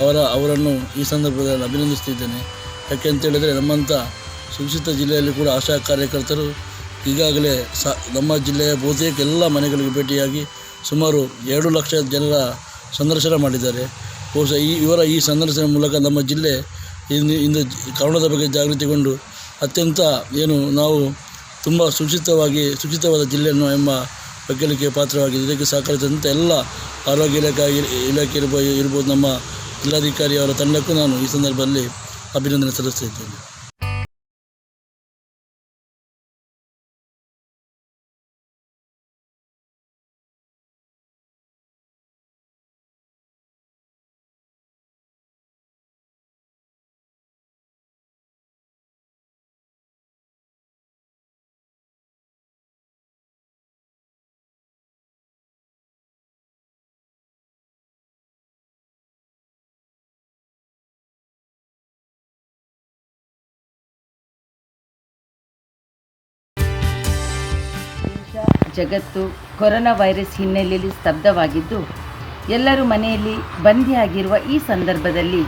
ಅವರ, ಅವರನ್ನು ಈ ಸಂದರ್ಭದಲ್ಲಿ ಅಭಿನಂದಿಸ್ತಿದ್ದೇನೆ. ಯಾಕೆ ಅಂತ ಹೇಳಿದರೆ ನಮ್ಮಂಥ ಸುಶಿತ ಜಿಲ್ಲೆಯಲ್ಲಿ ಕೂಡ ಆಶಾ ಕಾರ್ಯಕರ್ತರು ಈಗಾಗಲೇ ಸ, ನಮ್ಮ ಜಿಲ್ಲೆಯ ಬಹುತೇಕ ಎಲ್ಲ ಮನೆಗಳಿಗೆ ಭೇಟಿಯಾಗಿ ಸುಮಾರು ಎರಡು ಲಕ್ಷ ಜನರ ಸಂದರ್ಶನ ಮಾಡಿದ್ದಾರೆ. ಬಹುಶಃ ಈ, ಇವರ ಈ ಸಂದರ್ಶನ ಮೂಲಕ ನಮ್ಮ ಜಿಲ್ಲೆ ಇಂದು ಇಂದು ಕನ್ನಡದ ಬಗ್ಗೆ ಜಾಗೃತಿಗೊಂಡು ಅತ್ಯಂತ ಏನು ನಾವು ತುಂಬ ಸುಚಿತವಾಗಿ ಸುಚಿತವಾದ ಜಿಲ್ಲೆಯನ್ನು ಎಂಬ ಹೆಗ್ಗಳಿಕೆ ಪಾತ್ರವಾಗಿದೆ ಇದಕ್ಕೆ ಸಹಕರಿಸಿದಂಥ ಎಲ್ಲ ಆರೋಗ್ಯ ಇಲಾಖೆ ಇಲಾಖೆ ಇರ್ಬೋದು ನಮ್ಮ ಜಿಲ್ಲಾಧಿಕಾರಿ ಅವರ ತಂಡಕ್ಕೂ ನಾನು ಈ ಸಂದರ್ಭದಲ್ಲಿ ಅಭಿನಂದನೆ ಸಲ್ಲಿಸ್ತಿದ್ದೇನೆ ಜಗತ್ತು ಕೊರೋನಾ ವೈರಸ್ ಹಿನ್ನೆಲೆಯಲ್ಲಿ ಸ್ತಬ್ಧವಾಗಿದ್ದು, ಎಲ್ಲರೂ ಮನೆಯಲ್ಲಿ ಬಂದಿಯಾಗಿರುವ ಈ ಸಂದರ್ಭದಲ್ಲಿ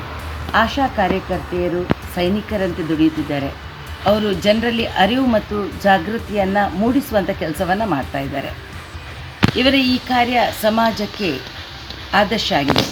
ಆಶಾ ಕಾರ್ಯಕರ್ತೆಯರು ಸೈನಿಕರಂತೆ ದುಡಿಯುತ್ತಿದ್ದಾರೆ. ಅವರು ಜನರಲ್ಲಿ ಅರಿವು ಮತ್ತು ಜಾಗೃತಿಯನ್ನು ಮೂಡಿಸುವಂಥ ಕೆಲಸವನ್ನು ಮಾಡ್ತಾ ಇದ್ದಾರೆ. ಇವರ ಈ ಕಾರ್ಯ ಸಮಾಜಕ್ಕೆ ಆದರ್ಶ ಆಗಿದೆ